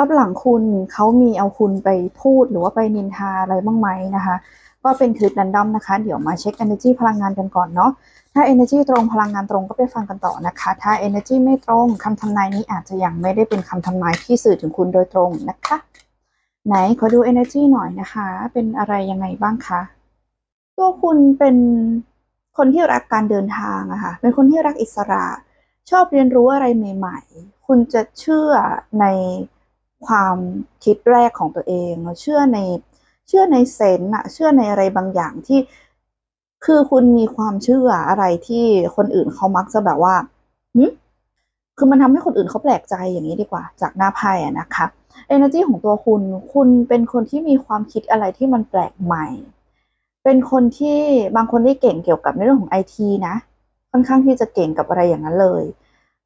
รับหลังคุณเขามีเอาคุณไปพูดหรือว่าไปนินทาอะไรบ้างไหมนะคะ ก็เป็นคลิปแรนดอมนะคะ เดี๋ยวมาเช็ค energy พลังงานกันก่อนเนาะถ้า energy ตรงพลังงานตรงก็ไปฟังกันต่อนะคะ ถ้า energy ไม่ตรงคำทำนายนี้อาจจะยังไม่ได้เป็นคำทำนายที่สื่อถึงคุณโดยตรงนะคะ ไหนขอดู energy หน่อยนะคะ เป็นอะไรยังไงบ้างคะตัวคุณเป็นคนที่รักการเดินทางอะค่ะเป็นคนที่รักอิสระ ชอบเรียนรู้อะไรใหม่ ๆ คุณจะเชื่อใน ความคิดแรกของตัวเอง เชื่อในเชื่อในเซนต์อะเชื่อในอะไรบางอย่างที่คือคุณมีความเชื่ออะไรที่คนอื่นเขามักจะแบบว่าหึคือมันทำให้คนอื่นเขาแปลกใจอย่างนี้ดีกว่า จากหน้าไพ่อะนะคะ energy ของตัวคุณ คุณเป็นคนที่มีความคิดอะไรที่มันแปลกใหม่ เป็นคนที่บางคนที่เก่งเกี่ยวกับในเรื่องของไอทีนะ ค่อนข้างที่จะเก่งกับอะไรอย่างนั้นเลย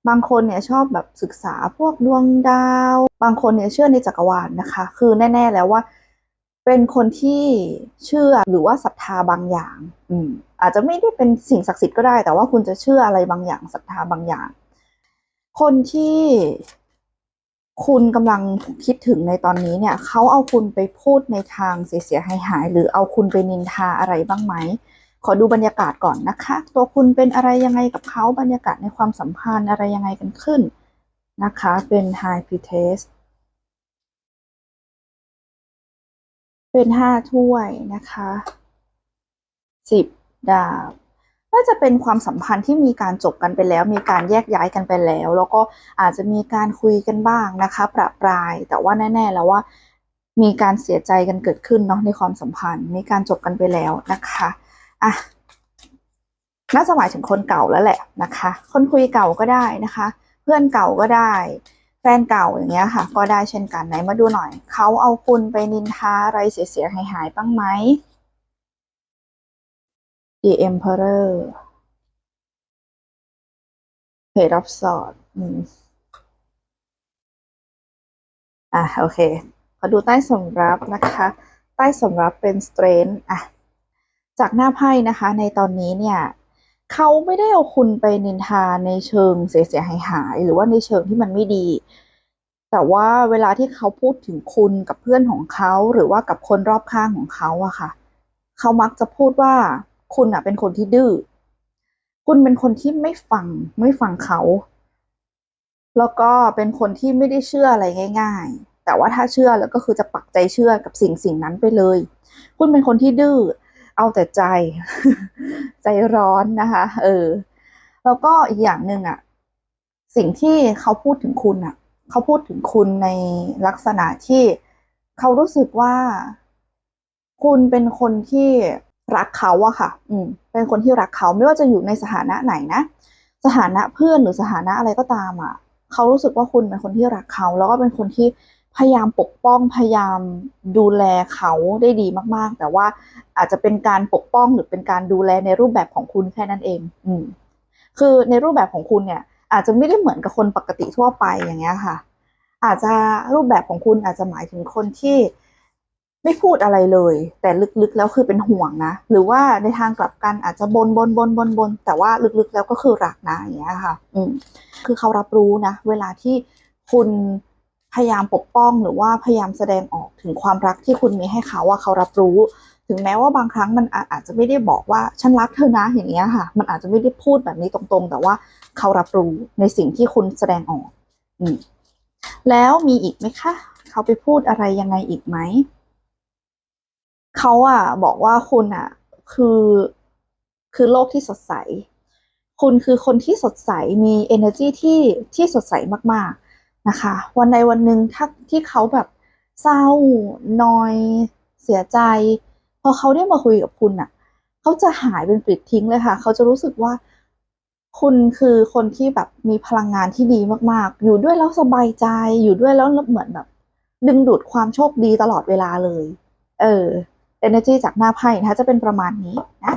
บางคนเนี่ยชอบแบบศึกษาพวกดวงดาว บางคนเนี่ยเชื่อในจักรวาลนะคะ คือแน่ ๆ แล้วว่า เป็นคนที่เชื่อหรือว่าศรัทธาบางอย่าง อืมอาจจะไม่ได้เป็นสิ่งศักดิ์สิทธิ์ก็ได้ แต่ว่าคุณจะเชื่ออะไรบางอย่างศรัทธาบางอย่าง คนที่คุณกำลังคิดถึงในตอนนี้เนี่ยเขาเอาคุณไปพูดในทางเสียหายหายหรือเอาคุณไปนินทาอะไรบ้างไหม ขอดูบรรยากาศก่อนนะคะ ตัวคุณเป็นอะไรยังไงกับเขาบรรยากาศในความสัมพันธ์อะไรยังไงกันขึ้นนะคะ เป็น High p r i t e s t เป็นห้าถ้วยนะคะสิบดาบน่าจะเป็นความสัมพันธ์ที่มีการจบกันไปแล้ว มีการแยกย้ายกันไปแล้ว แล้วก็อาจจะมีการคุยกันบ้างนะคะ ประปราย แต่ว่าแน่ ๆ แล้วว่ามีการเสียใจกันเกิดขึ้นเนาะในความสัมพันธ์ มีการจบกันไปแล้วนะคะ อะน่าจะหมายถึงคนเก่าแล้วแหละนะคะ คนคุยเก่าก็ได้นะคะ เพื่อนเก่าก็ได้ แฟนเก่าอย่างเงี้ยค่ะ ก็ได้เช่นกันไหนมาดูหน่อย เขาเอาคุณไปนินทาอะไรเสียๆหายๆบ้างไหม The Emperor Page of Swords อืมอะโอเคขอดูใต้สำรับนะคะ ใต้สำรับเป็น Strength อะ จากหน้าไพ่นะคะ ในตอนนี้เนี่ยเขาไม่ได้เอาคุณไปนินทาในเชิงเสียหายหายหรือว่าในเชิงที่มันไม่ดี แต่ว่าเวลาที่เขาพูดถึงคุณกับเพื่อนของเขาหรือว่ากับคนรอบข้างของเขาอะค่ะเขามักจะพูดว่าคุณอะเป็นคนที่ดื้อคุณเป็นคนที่ไม่ฟังไม่ฟังเขา แล้วก็เป็นคนที่ไม่ได้เชื่ออะไรง่าย ๆ แต่ว่าถ้าเชื่อแล้วก็คือจะปักใจเชื่อกับสิ่งสิ่งนั้นไปเลย คุณเป็นคนที่ดื้อ เอาแต่ใจ ใจร้อนนะคะ เออ แล้วก็อีกอย่างหนึ่งอะสิ่งที่เขาพูดถึงคุณอะเขาพูดถึงคุณในลักษณะที่เขารู้สึกว่า คุณเป็นคนที่รักเขาอะค่ะ อืม เป็นคนที่รักเขาไม่ว่าจะอยู่ในสถานะไหนนะ สถานะเพื่อนหรือสถานะอะไรก็ตามอะเขารู้สึกว่าคุณเป็นคนที่รักเขา แล้วก็เป็นคนที่ พยายามปกป้องพยายามดูแลเขาได้ดีมากๆ แต่ว่าอาจจะเป็นการปกป้องหรือเป็นการดูแลในรูปแบบของคุณแค่นั้นเอง อืม คือในรูปแบบของคุณเนี่ย อาจจะไม่ได้เหมือนกับคนปกติทั่วไปอย่างเงี้ยค่ะ อาจจะรูปแบบของคุณอาจจะหมายถึงคนที่ไม่พูดอะไรเลย แต่ลึกๆแล้วคือเป็นห่วงนะ หรือว่าในทางกลับกันอาจจะบนบนบนบนบนแต่ว่าลึกๆแล้วก็คือรักนะอย่างเงี้ยค่ะ อืม คือเขารับรู้นะ เวลาที่คุณ พยายามปกป้องหรือว่าพยายามแสดงออกถึงความรักที่คุณมีให้เขาว่าเขารับรู้ ถึงแม้ว่าบางครั้งมันอาจจะไม่ได้บอกว่าฉันรักเธอนะอย่างเงี้ยค่ะ มันอาจจะไม่ได้พูดแบบนี้ตรงๆ แต่ว่าเขารับรู้ในสิ่งที่คุณแสดงออกอืมแล้วมีอีกไหมคะ เขาไปพูดอะไรยังไงอีกไหม เขาอะบอกว่าคุณอะคือคือโลกที่สดใส คุณคือคนที่สดใสมี energy ที่ที่สดใสมากๆ นะคะ วันใดวันหนึ่งถ้าที่เขาแบบเศร้านอยเสียใจ พอเขาได้มาคุยกับคุณอะเขาจะหายเป็นปลิดทิ้งเลยค่ะ เขาจะรู้สึกว่าคุณคือคนที่แบบมีพลังงานที่ดีมากๆ อยู่ด้วยแล้วสบายใจ อยู่ด้วยแล้วเหมือนแบบ ดึงดูดความโชคดีตลอดเวลาเลย เออ energy จากหน้าไพ่นะคะจะเป็นประมาณนี้นะ